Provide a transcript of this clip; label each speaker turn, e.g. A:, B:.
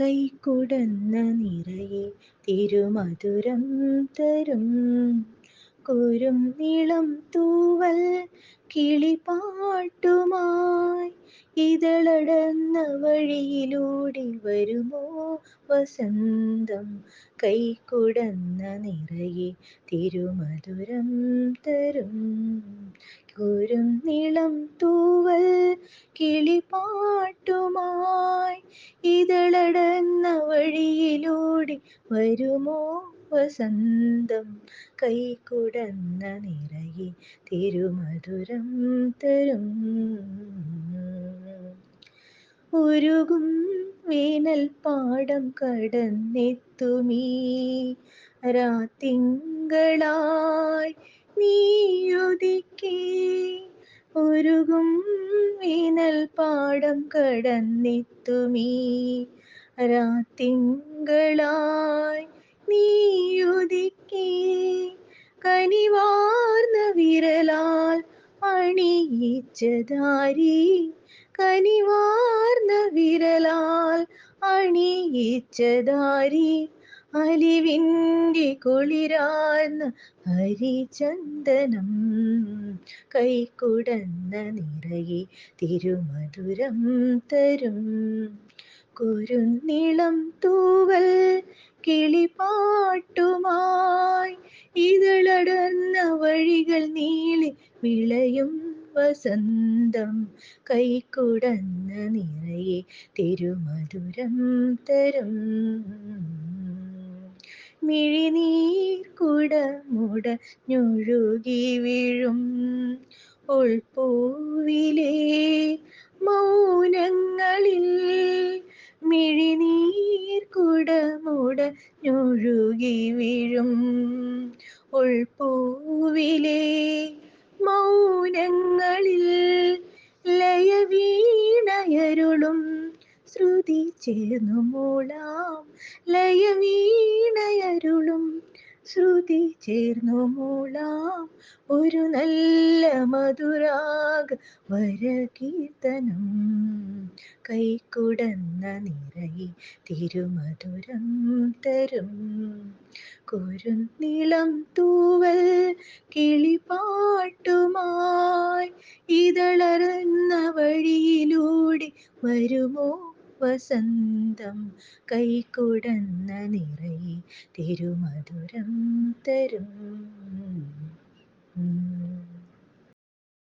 A: കൈക്കുടന്ന നിറയെ തിരുമധുരം തരും. കുരും നീളം തൂവൽ കിളിപ്പാട്ടുമായി ഇതളടന്ന വഴിയിലൂടെ വരുമോ വസന്തം? കൈക്കുടന്ന നിറയെ തിരുമധുരം തരും. കുരും നീളം തൂവൽ കിളിപ്പാട്ടുമായി ഇതളടന്ന വഴിയിലൂടെ വരുമോ വസന്തം? കൈക്കുടന്ന നിറയെ തിരുമധുരം തരും. ഉരുകും വേനൽ പാടം കടന്നെത്തുമീ രാത്തിങ്കളായി നീയുദിക്കേ ഉരുകും വേനൽ പാടം കടന്നെത്തുമീ രാത്തിങ്കളായി നീയുദിക്കേ കനിവാർന്ന വിരലാൽ അണിയിച്ചതാരി. കനിവാർന്ന വിരലാൽ അണിയിച്ചതാരി അലിവിന്റെ കുളിരാർന്ന ഹരിചന്ദനം കൈക്കുടന്ന നിറയെ തിരുമധുരം തരും. കുരുന്നിളം തൂവൽ കിളിപ്പാട്ടുമായി ഇതളടർന്ന വഴികൾ നീളി വിളയും വസന്തം. കൈക്കുടന്ന നിറയെ തിരുമധുരം തരും. മിഴിനീർ കുടമുടഞ്ഞൊഴുകി വീഴും. ഉൾപ്പൂവിലെ മൗനങ്ങളിൽ മിഴിനീർ കുടമുടഞ്ഞൊഴുകി വീഴും. ഉൾപ്പൂവിലെ മൗനങ്ങളിൽ ലയവീണയരുളും. ശ്രുതി ചേർന്നു മൂളാം. ലയവീണയരുളും. ശ്രുതി ചേർന്നു മൂളാം. ഒരു നല്ല മധുരാഗ വരകീർത്തനം. കൈക്കുടന്ന നിറയെ തിരുമധുരം തരും. കുരുന്നിളം തൂവൽ കിളിപ്പാട്ടുമായി ഇതളർന്ന വഴിയിലൂടെ വരുമോ വസന്തം? കൈകുടന്ന നിറയെ തിരുമധുരം തരും.